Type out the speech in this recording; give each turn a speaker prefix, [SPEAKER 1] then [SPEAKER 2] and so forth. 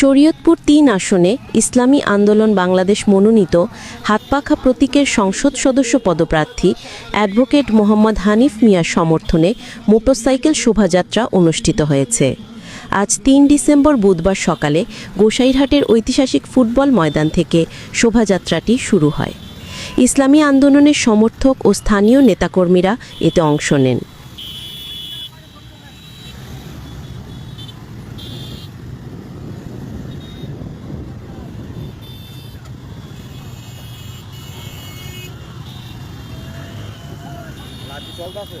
[SPEAKER 1] শরীয়তপুর তিন আসনে ইসলামী আন্দোলন বাংলাদেশ মনোনীত হাতপাখা প্রতীকের সংসদ সদস্য পদপ্রার্থী অ্যাডভোকেট মোহাম্মদ হানিফ মিয়ার সমর্থনে মোটরসাইকেল শোভাযাত্রা অনুষ্ঠিত হয়েছে। আজ তিন ডিসেম্বর বুধবার সকালে গোসাইরহাটের ঐতিহাসিক ফুটবল ময়দান থেকে শোভাযাত্রাটি শুরু হয়। ইসলামী আন্দোলনের সমর্থক ও স্থানীয় নেতাকর্মীরা এতে অংশ নেন।
[SPEAKER 2] লাঠি চলতেছে?